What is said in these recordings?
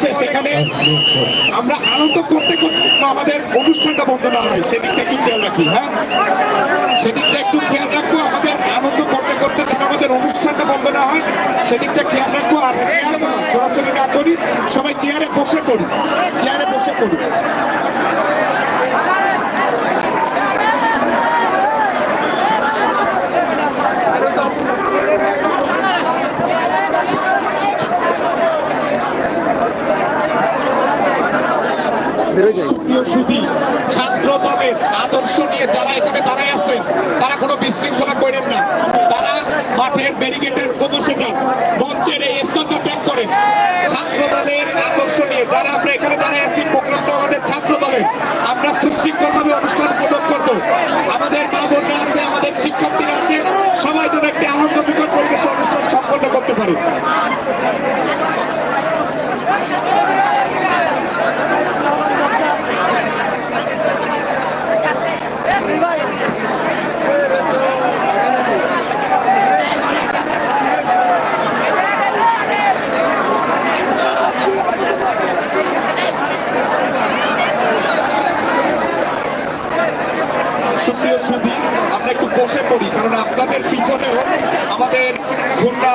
হচ্ছে সেখানে আমরা আনন্দ করতে করতে আমাদের অনুষ্ঠানটা বন্ধ না হয়। সেদিকটা একটু খেয়াল রাখি হ্যাঁ? সেদিকটা একটু খেয়াল রাখব, আমাদের আনন্দ করতে করতে যেন আমাদের অনুষ্ঠানটা বন্ধ না হয়, সেদিকটা খেয়াল রাখব। আর সরাসরি না করি, সবাই চেয়ারে বসে করি চেয়ারে বসে করি সুপ্রিয় সুধী ছাত্র দলের আদর্শ নিয়ে যারা এখানে দাঁড়ায় আছেন তারা কোনো বিশৃঙ্খলা করেন না। তারা মাঠের ব্যারিকেডের বসে যান, মঞ্চের এই স্তরটা ত্যাগ করেন। ছাত্র দলের আদর্শ নিয়ে যারা আমরা এখানে দাঁড়ায় আছি প্রোগ্রামটা আমাদের ছাত্র দলের। আমরা সুশৃঙ্খলভাবে অনুষ্ঠান উপভোগ করব। আমাদের মা বোনরা আছে, আমাদের শিক্ষার্থীরা আছে, সবাই যেন একটি আনন্দ সুপ্রিয় আমরা একটু বসে পড়ি কারণ আপনাদের পিছনেও আমাদের খুলনা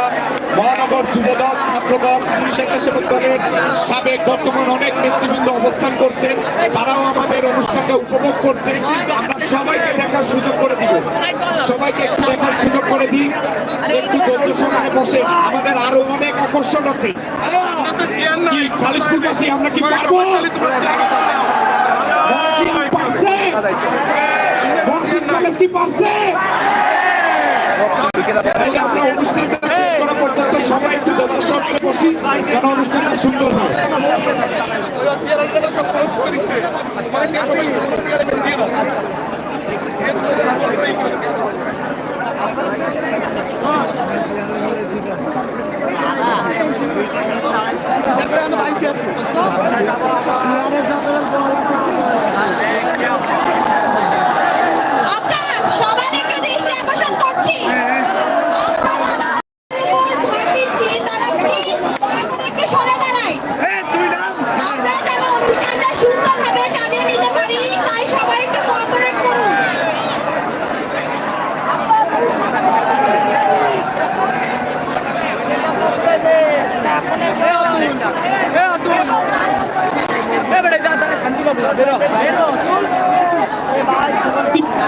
মহানগর যুবদল ছাত্রদল স্বেচ্ছাসেবক দলের সাবেক বর্তমান অনেক নেতৃবৃন্দ অবস্থান করছেন। তারাও আমাদের অনুষ্ঠানটা উপভোগ করছে। আমরা সবাইকে দেখার সুযোগ করে দিব। সবাইকে একটু দেখার সুযোগ করে দিই একটু ধৈর্য সঙ্গে বসে। আমাদের আরও অনেক আকর্ষণ আছে। কি খালিশপুরবাসী আমরা কি পারব? পারছে কলেজ কি পারছে? আমরা অনুষ্ঠানটা শেষ করা পর্যন্ত সবাই একটু ধৈর্য সহকারে বসি অনুষ্ঠানটা সুন্দর হয়? আচ্ছা সবার একটু দৃষ্টি আকর্ষণ করছি আমরা যারা ভোট ভাগ দিচ্ছি তারা প্লিজ দয়া করে একটু সরে দাঁড়ায় আমরা যেন অনুষ্ঠানটা সুস্থভাবে চালিয়ে নিতে পারি তাই সবাই একটু কোঅপারেট করুন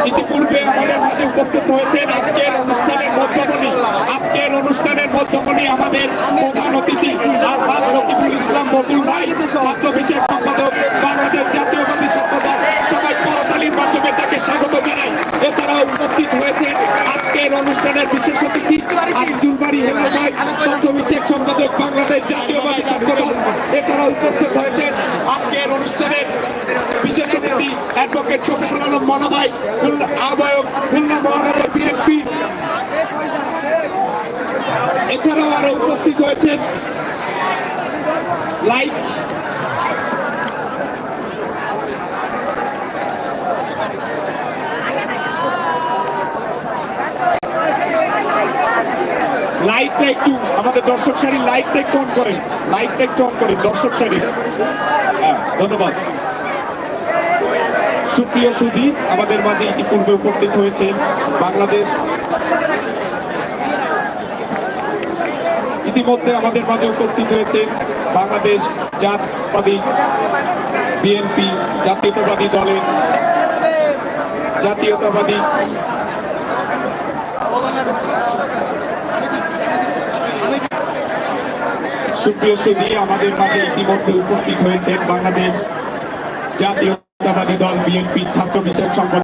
ইতিপূর্বে আমাদের মাঝে উপস্থিত হয়েছেন আজকের অনুষ্ঠানের মধ্যমণি। আজকের অনুষ্ঠানের মধ্যমণি আমাদের প্রধান অতিথি আলহাজ রকিবুল ইসলাম বকুল ভাই, ছাত্র বিষয়ক সম্পাদক, বাংলাদেশ জাতীয়বাদী সম্পাদক। সবাই করতালির মাধ্যমে তাকে স্বাগত জানাই। এছাড়াও উপস্থিত হয়েছে আজকের অনুষ্ঠানের বিশেষ অতিথি আজিজুল বাড়ি হেলাল ভাই তথ্য বিষয়ক সম্পাদক, বাংলাদেশ জাতীয়বাদী ছাত্র এছাড়াও উপস্থিত হয়েছেন আজকের অতিথি অ্যাডভোকেট শফিকুল আলম মনাভাই আহ্বায়ক, খুলনা মহানগর বিএনপি। এছাড়াও আরও উপস্থিত হয়েছেন লাইট। লাইটটা একটু, আমাদের দর্শক সারি লাইটটা একটু অন করেন, লাইটটা একটু অন করেন, দর্শক সারি। হ্যাঁ ধন্যবাদ। সুপ্রিয় সুধী আমাদের মাঝে ইতিপূর্বে উপস্থিত হয়েছে বাংলাদেশ। ইতিমধ্যে আমাদের মাঝে উপস্থিত হয়েছে বাংলাদেশ জাতীয়বাদী বিএনপি জাতীয়তাবাদী দলের জাতীয়তাবাদী সুপ্রিয় সুদী আমাদের মাঝে ইতিমধ্যে উপস্থিত হয়েছেন বাংলাদেশ জাতীয়তাবাদী দল বিএনপি ছাত্র বিষয়ক সংগঠন